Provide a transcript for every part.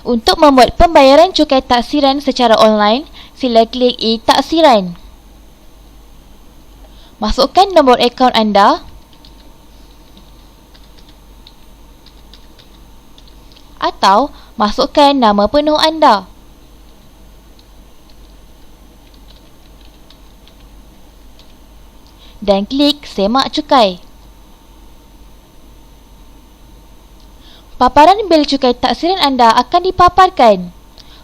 Untuk membuat pembayaran cukai taksiran secara online, sila klik e-taksiran. Masukkan nombor akaun anda atau masukkan nama penuh anda. Dan klik semak cukai. Paparan bil cukai taksiran anda akan dipaparkan.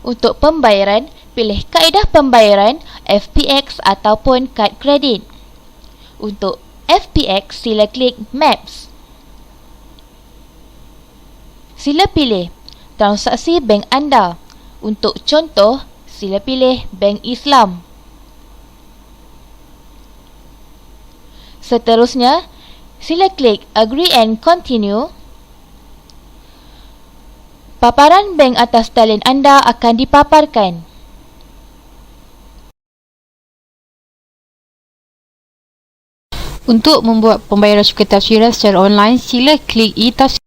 Untuk pembayaran, pilih kaedah pembayaran FPX ataupun kad kredit. Untuk FPX, sila klik Maps. Sila pilih transaksi bank anda. Untuk contoh, sila pilih Bank Islam. Seterusnya, sila klik Agree and Continue. Paparan bank atas talian anda akan dipaparkan. Untuk membuat pembayaran cukai taksiran secara online, sila klik e-taksiran.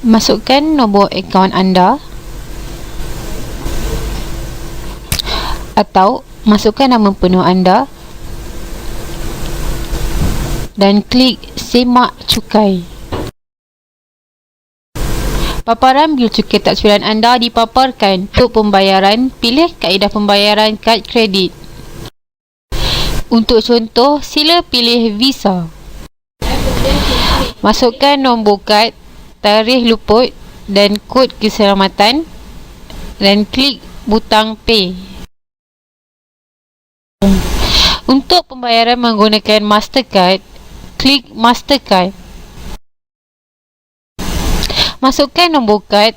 Masukkan nombor akaun anda atau masukkan nama penuh anda dan klik semak cukai. Paparan bil cukai taksiran anda dipaparkan. Untuk pembayaran, pilih kaedah pembayaran kad kredit. Untuk contoh, sila pilih Visa. Masukkan nombor kad, tarikh luput dan kod keselamatan dan klik butang Pay. Untuk pembayaran menggunakan Mastercard, klik Mastercard. Masukkan nombor kad,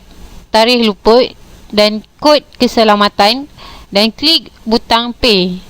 tarikh luput dan kod keselamatan dan klik butang Pay.